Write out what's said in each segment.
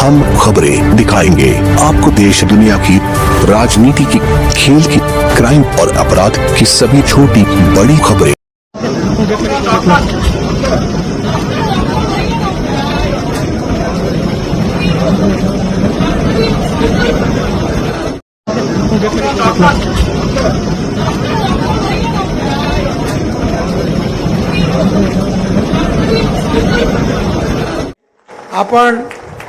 हम खबरें दिखाएँगे। आपको देश, दुनिया की राजनीति की, खेल की क्राइम और अपराध की सभी छोटी, बड़ी खबरें। आपण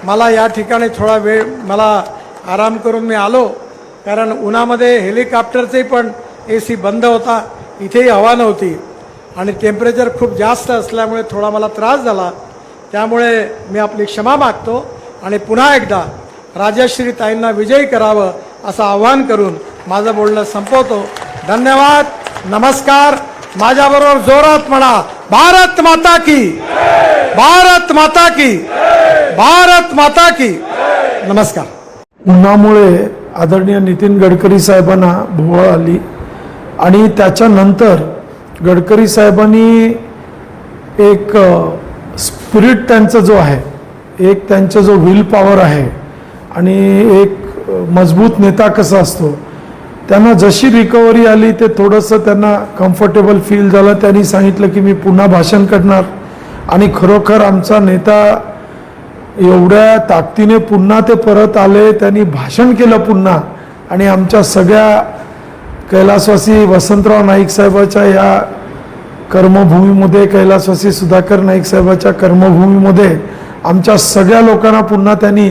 मला या ठिकाणी थोडा वेळ मला आराम करून मी आलो. कारण उन्हामध्ये हेलिकॉप्टरचे पण ए सी बंद होता. इथेही हवा नव्हती. आणि टेम्परेचर खूप जास्त असल्यामुळे थोडा मला त्रास झाला. त्यामुळे मी आपली क्षमा मागतो आणि पुन्हा एकदा राजश्री ताईंना विजयी करावं असं आवाहन करून माझं बोलणं संपवतो. धन्यवाद. नमस्कार. माझ्याबरोबर जोरात म्हणा भारत माता की भारत माता की. भारत माता की। नमस्कार। उन्हामुळे आदरणीय नितीन गडकरी साहेबांना भोवळ आली आणि त्याच्यानंतर गडकरी साहेबांनी एक स्पिरिट त्यांचा जो आहे एक त्यांचा जो विल पॉवर आहे आणि एक मजबूत नेता कसा असतो त्यांना जशी रिकव्हरी आली ते थोडंसं त्यांना कम्फर्टेबल फील झालं. त्यांनी सांगितलं की मी पुन्हा भाषण करणार आणि खरोखर आमचा नेता एवढ्या ताकदीने पुन्हा ते परत आले त्यांनी भाषण केलं पुन्हा. आणि आमच्या सगळ्या कैलासवासी वसंतराव नाईक साहेबाच्या या कर्मभूमीमध्ये कैलासवासी सुधाकर नाईक साहेबाच्या कर्मभूमीमध्ये आमच्या सगळ्या लोकांना पुन्हा त्यांनी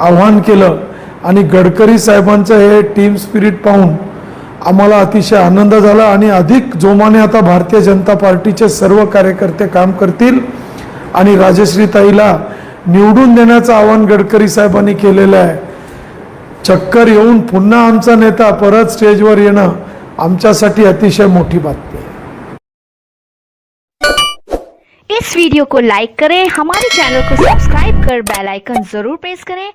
आव्हान केलं. आणि गडकरी साहेबांचं हे टीम स्पिरिट पाहून आम्हाला अतिशय आनंद झाला आणि अधिक जोमाने आता भारतीय जनता पार्टीचे सर्व कार्यकर्ते काम करतील. आणि राजश्रीताईला निवडून देण्याचं आवाहन गडकरी साहेबांनी केलेलं आहे. चक्कर येऊन पुन्हा आमचा नेता परत स्टेजवर येणं आमच्यासाठी अतिशय मोठी बातमी आहे. इस वीडियो को लाइक करें हमारे चैनल को सब्सक्राइब कर बेल आइकन जरूर प्रेस करें।